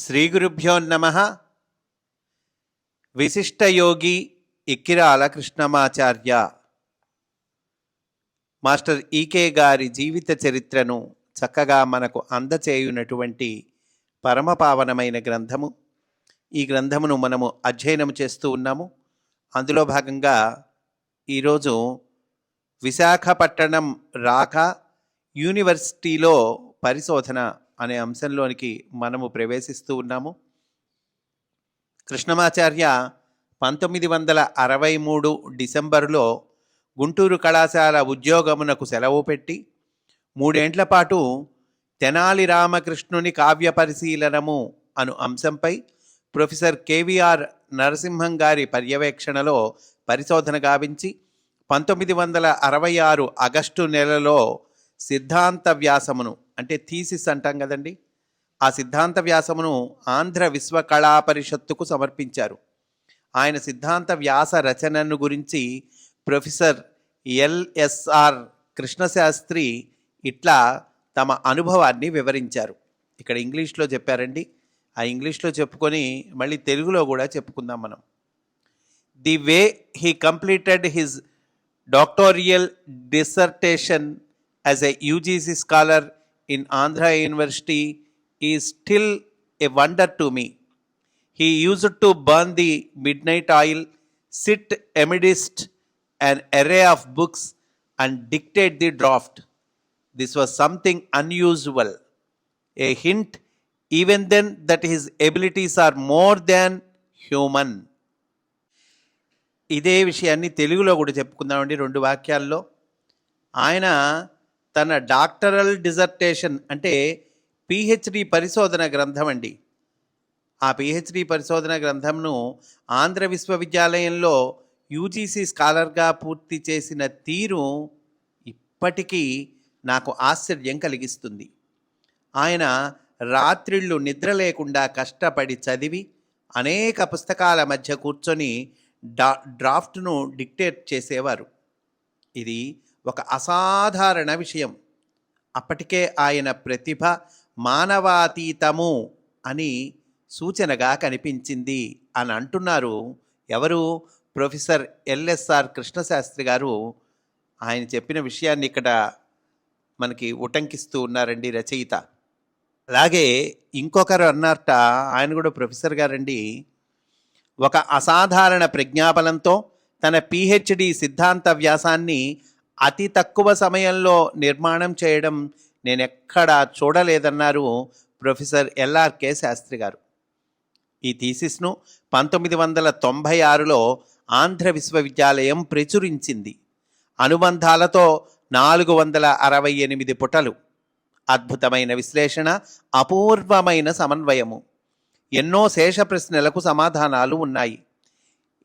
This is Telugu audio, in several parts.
శ్రీ నమ. విశిష్టయోగి ఇక్కిరాల కృష్ణమాచార్య. మాస్టర్ ఈకే గారి జీవిత చరిత్రను చక్కగా మనకు అందచేయునటువంటి పరమపావనమైన గ్రంథము. ఈ గ్రంథమును మనము అధ్యయనం చేస్తూ ఉన్నాము. అందులో భాగంగా ఈరోజు విశాఖపట్టణం రాక యూనివర్సిటీలో పరిశోధన అనే అంశంలోనికి మనము ప్రవేశిస్తూ ఉన్నాము. కృష్ణమాచార్య పంతొమ్మిది వందల అరవై మూడు డిసెంబరులో గుంటూరు కళాశాల ఉద్యోగమునకు సెలవు పెట్టి మూడేండ్ల పాటు తెనాలి రామకృష్ణుని కావ్య పరిశీలనము అను అంశంపై ప్రొఫెసర్ కేవీఆర్ నరసింహం గారి పర్యవేక్షణలో పరిశోధన గావించి పంతొమ్మిది వందల అరవై ఆరు ఆగస్టు నెలలో సిద్ధాంత వ్యాసమును అంటే థీసిస్ అంటాం కదండి. ఆ సిద్ధాంత వ్యాసమును ఆంధ్ర విశ్వ కళా పరిషత్తుకు సమర్పించారు. ఆయన సిద్ధాంత వ్యాస రచనను గురించి ప్రొఫెసర్ ఎల్ఎస్ఆర్ కృష్ణశాస్త్రి ఇట్లా తమ అనుభవాన్ని వివరించారు. ఇక్కడ ఇంగ్లీష్లో చెప్పారండి. ఆ ఇంగ్లీష్లో చెప్పుకొని మళ్ళీ తెలుగులో కూడా చెప్పుకుందాం మనం. The way he completed his doctoral dissertation as a UGC scholar in Andhra University is still a wonder to me. He used to burn the midnight oil, sit amidst an array of books, and dictate the draft. This was something unusual. A hint, even then, that his abilities are more than human. ఇదే విషయాన్ని తెలుగులో కూడా చెప్పుకుందామండి రెండు వాక్యాల్లో ఆయన తన డాక్టరల్ డిజర్టేషన్ అంటే పిహెచ్డి పరిశోధన గ్రంథం అండి. ఆ పిహెచ్డి పరిశోధన గ్రంథంను ఆంధ్ర విశ్వవిద్యాలయంలో యూజీసీ స్కాలర్గా పూర్తి చేసిన తీరు ఇప్పటికీ నాకు ఆశ్చర్యం కలిగిస్తుంది. ఆయన రాత్రిళ్ళు నిద్ర లేకుండా కష్టపడి చదివి అనేక పుస్తకాల మధ్య కూర్చొని డా డ్రాఫ్ట్ను డిక్టేట్ చేసేవారు. ఇది ఒక అసాధారణ విషయం. అప్పటికే ఆయన ప్రతిభ మానవాతీతము అని సూచనగా కనిపించింది అని అంటున్నారు. ఎవరు? ప్రొఫెసర్ ఎల్ఎస్ఆర్ కృష్ణశాస్త్రి గారు. ఆయన చెప్పిన విషయాన్ని ఇక్కడ మనకి ఉటంకిస్తూ ఉన్నారండి రచయిత. అలాగే ఇంకొకరు అన్నారట ఆయన కూడా ప్రొఫెసర్ గారండి. ఒక అసాధారణ ప్రజ్ఞాబలంతో తన పిహెచ్డి సిద్ధాంత వ్యాసాన్ని అతి తక్కువ సమయంలో నిర్మాణం చేయడం నేను ఎక్కడా చూడలేదన్నారు ప్రొఫెసర్ ఎల్ఆర్కే శాస్త్రి గారు. ఈ థీసిస్ను పంతొమ్మిది వందల తొంభై ఆరులో ఆంధ్ర విశ్వవిద్యాలయం ప్రచురించింది. అనుబంధాలతో నాలుగు వందల అరవై ఎనిమిది పుటలు. అద్భుతమైన విశ్లేషణ అపూర్వమైన సమన్వయము. ఎన్నో శేష ప్రశ్నలకు సమాధానాలు ఉన్నాయి.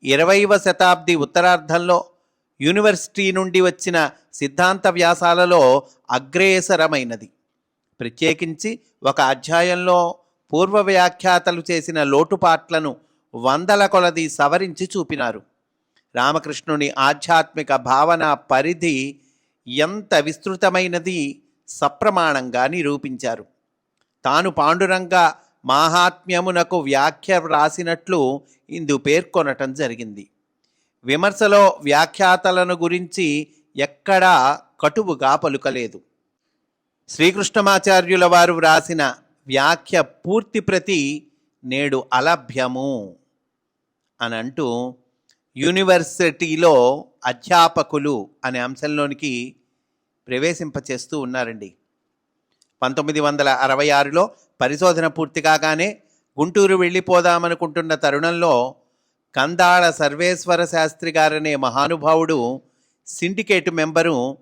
ఇరవైవ శతాబ్ది ఉత్తరార్ధంలో యూనివర్సిటీ నుండి వచ్చిన సిద్ధాంత వ్యాసాలలో అగ్రేసరమైనది. ప్రత్యేకించి ఒక అధ్యాయంలో పూర్వ వ్యాఖ్యాతలు చేసిన లోటుపాట్లను వందల కొలది సవరించి చూపినారు. రామకృష్ణుని ఆధ్యాత్మిక భావన పరిధి ఎంత విస్తృతమైనది సప్రమాణంగా నిరూపించారు. తాను పాండురంగ మాహాత్మ్యమునకు వ్యాఖ్య వ్రాసినట్లు ఇందు పేర్కొనటం జరిగింది. విమర్శలో వ్యాఖ్యాతలను గురించి ఎక్కడా కటువుగా పలుకలేదు శ్రీకృష్ణమాచార్యుల వారు వ్రాసిన వ్యాఖ్య పూర్తి ప్రతి నేడు అలభ్యము అని అంటూ యూనివర్సిటీలో అధ్యాపకులు అనే అంశంలోనికి ప్రవేశింపచేస్తూ ఉన్నారండి. పంతొమ్మిది వందల అరవై ఆరులో పరిశోధన పూర్తి కాగానే గుంటూరు వెళ్ళిపోదామనుకుంటున్న తరుణంలో కందాళ సర్వేశ్వర శాస్త్రి గారనే మహానుభావుడు సిండికేట్ మెంబరు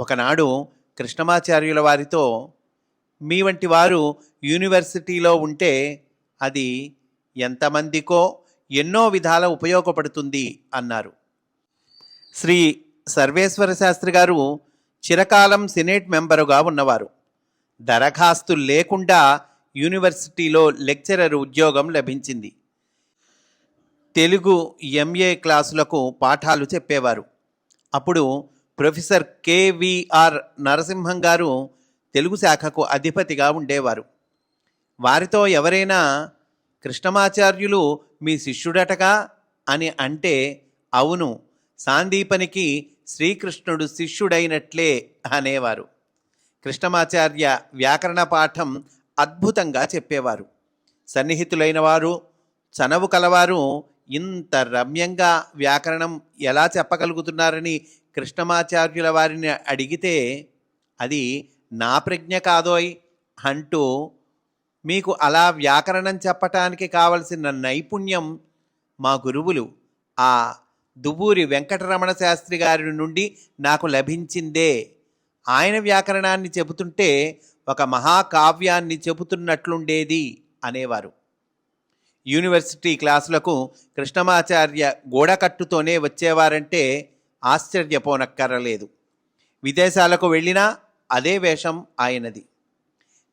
ఒకనాడు కృష్ణమాచార్యుల వారితో మీ వంటి వారు యూనివర్సిటీలో ఉంటే అది ఎంతమందికో ఎన్నో విధాల ఉపయోగపడుతుంది అన్నారు. శ్రీ సర్వేశ్వర శాస్త్రి గారు చిరకాలం సినేట్ మెంబరుగా ఉన్నవారు. దరఖాస్తు లేకుండా యూనివర్సిటీలో లెక్చరర్ ఉద్యోగం లభించింది. తెలుగు ఎంఏ క్లాసులకు పాఠాలు చెప్పేవారు. అప్పుడు ప్రొఫెసర్ కేవీఆర్ నరసింహం గారు తెలుగు శాఖకు అధిపతిగా ఉండేవారు. వారితో ఎవరైనా కృష్ణమాచార్యులు మీ శిష్యుడటగా? అని అంటే అవును సాందీపనికి శ్రీకృష్ణుడు శిష్యుడైనట్లే అనేవారు. కృష్ణమాచార్య వ్యాకరణ పాఠం అద్భుతంగా చెప్పేవారు. సన్నిహితులైన వారు చనవు కలవారు ఇంత రమ్యంగా వ్యాకరణం ఎలా చెప్పగలుగుతున్నారని కృష్ణమాచార్యుల వారిని అడిగితే అది నా ప్రజ్ఞ కాదోయ్ అంటూ మీకు అలా వ్యాకరణం చెప్పటానికి కావలసిన నైపుణ్యం మా గురువులు ఆ దువ్వూరి వెంకటరమణ శాస్త్రి గారి నుండి నాకు లభించిందే. ఆయన వ్యాకరణాన్ని చెబుతుంటే ఒక మహాకావ్యాన్ని చెబుతున్నట్లుండేది అనేవారు. యూనివర్సిటీ క్లాసులకు కృష్ణమాచార్య గోడకట్టుతోనే వచ్చేవారంటే ఆశ్చర్యపోనక్కరలేదు. విదేశాలకు వెళ్ళినా అదే వేషం ఆయనది.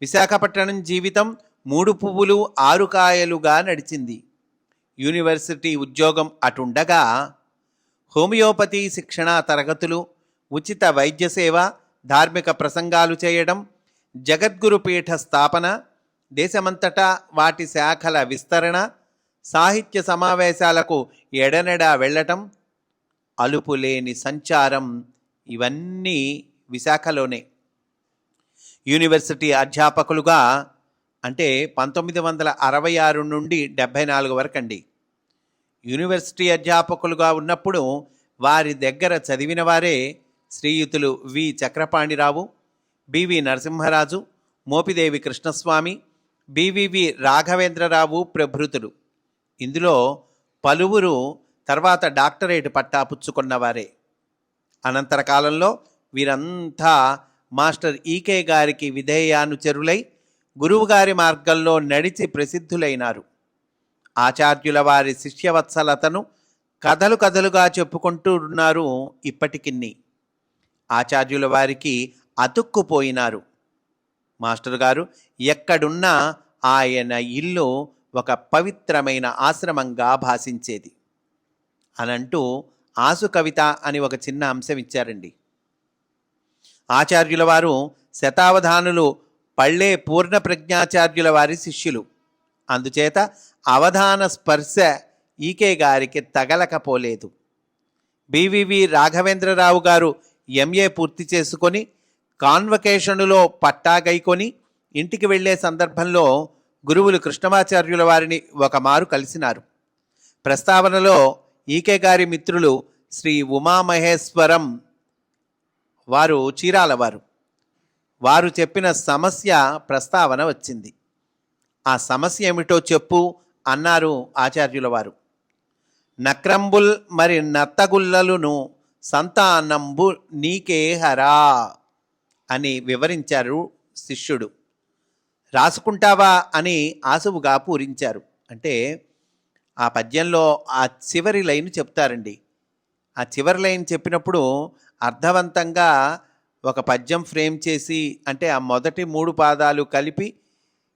విశాఖపట్నం జీవితం మూడు పువ్వులు ఆరు కాయలుగా నడిచింది. యూనివర్సిటీ ఉద్యోగం అటుండగా హోమియోపతి శిక్షణా తరగతులు ఉచిత వైద్య సేవ ధార్మిక ప్రసంగాలు చేయడం జగద్గురు పీఠ స్థాపన దేశమంతటా వాటి శాఖల విస్తరణ సాహిత్య సమావేశాలకు ఎడనెడా వెళ్ళటం అలుపులేని సంచారం ఇవన్నీ విశాఖలోనే. యూనివర్సిటీ అధ్యాపకులుగా అంటే పంతొమ్మిది వందల అరవై ఆరు నుండి డెబ్భై నాలుగు వరకు అండి యూనివర్సిటీ అధ్యాపకులుగా ఉన్నప్పుడు వారి దగ్గర చదివిన వారే శ్రీయుతులు V. Chakrapanirao B V Narasimharaju Mopidevi Krishnaswamy B V V Raghavendrarao ప్రభృతులు. ఇందులో పలువురు తర్వాత డాక్టరేట్ పట్టా పుచ్చుకున్నవారే అనంతర కాలంలో వీరంతా మాస్టర్ ఈకే గారికి విధేయానుచరులై గురువుగారి మార్గంలో నడిచి ప్రసిద్ధులైనారు. ఆచార్యుల వారి శిష్యవత్సలతను కథలు కథలుగా చెప్పుకుంటూ ఉన్నారు ఇప్పటికిన్ని. ఆచార్యుల వారికి అతుక్కుపోయినారు. మాస్టర్ గారు ఎక్కడున్నా ఆయన ఇల్లు ఒక పవిత్రమైన ఆశ్రమంగా భాషించేది. అనంటూ ఆసు కవిత అని ఒక చిన్న అంశం ఇచ్చారండి. ఆచార్యుల వారు శతావధానులు పళ్ళే పూర్ణ ప్రజ్ఞాచార్యుల వారి శిష్యులు. అందుచేత అవధాన స్పర్శ ఈకే గారికి తగలకపోలేదు. బివివి రాఘవేంద్రరావు గారు ఎంఏ పూర్తి చేసుకొని కాన్వకేషనులో పట్టాగైకొని ఇంటికి వెళ్ళే సందర్భంలో గురువులు కృష్ణమాచార్యుల వారిని ఒక మారు కలిసినారు. ప్రస్తావనలో ఈకే గారి మిత్రులు శ్రీ ఉమామహేశ్వరం వారు చీరాలవారు వారు. వారు చెప్పిన సమస్య ప్రస్తావన వచ్చింది. ఆ సమస్య ఏమిటో చెప్పు అన్నారు ఆచార్యుల వారు. నక్రంబుల్ మరి నత్తగుల్లలును సంతానంబు నీకే హరా అని వివరించారు శిష్యుడు. రాసుకుంటావా అని ఆసువుగా పూరించారు. అంటే ఆ పద్యంలో ఆ చివరి లైన్ చెప్తారండి. ఆ చివరి లైన్ చెప్పినప్పుడు అర్థవంతంగా ఒక పద్యం ఫ్రేమ్ చేసి అంటే ఆ మొదటి మూడు పాదాలు కలిపి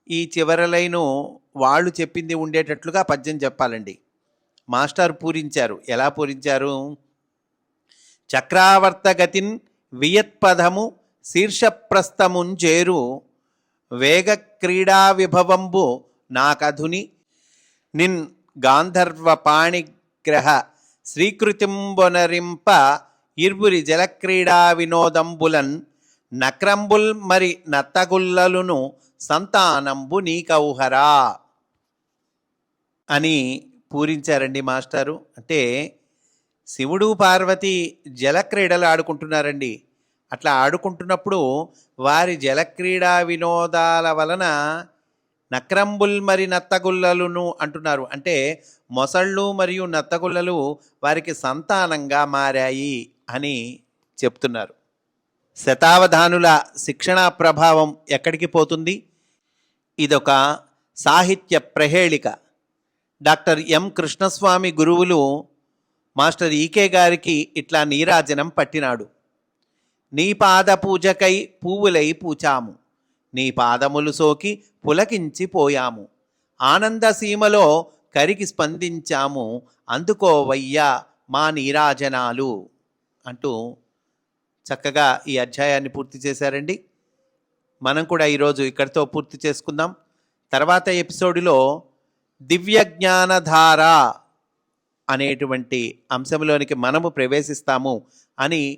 ఈ చివరి లైను వాళ్ళు చెప్పింది ఉండేటట్లుగా పద్యం చెప్పాలండి. మాస్టర్ పూరించారు. ఎలా పూరించారు? చక్రావర్తగతిన్ వియత్పదము శీర్షప్రస్థముంజేరు వేగ క్రీడా విభవంబు నాకధుని. నిన్ గాంధర్వ పాణిగ్రహ శ్రీకృతింబొనరింప ఇర్బురి జలక్రీడా వినోదంబులన్ నక్రంబుల్ మరి నత్తగుల్లలును సంతానంబు నీకౌహరా అని పూరించారండి మాస్టారు. అంటే శివుడు పార్వతి జలక్రీడలు ఆడుకుంటున్నారండి. అట్లా ఆడుకుంటున్నప్పుడు వారి జలక్రీడా వినోదాల వలన నక్రంబుల్ మరి నత్తగుల్లలును అంటున్నారు. అంటే మొసళ్ళు మరియు నత్తగుల్లలు వారికి సంతానంగా మారాయి అని చెప్తున్నారు. శతావధానుల శిక్షణా ప్రభావం ఎక్కడికి పోతుంది? ఇదొక సాహిత్య ప్రహేళిక డాక్టర్ ఎం కృష్ణస్వామి గురువులు మాస్టర్ ఈకే గారికి ఇట్లా నీరాజనం పట్టినాడు. నీ పాద పూజకై పువ్వులై పూచాము. నీ పాదములు సోకి పులకించిపోయాము ఆనందసీమలో కరికి స్పందించాము. అందుకోవయ్యా మా నీరాజనాలు అంటూ చక్కగా ఈ అధ్యాయాన్ని పూర్తి చేశారండి. మనం కూడా ఈరోజు ఇక్కడితో పూర్తి చేసుకుందాం. తర్వాత ఎపిసోడ్లో దివ్య జ్ఞానధార అనేటువంటి అంశంలోనికి మనము ప్రవేశిస్తాము అని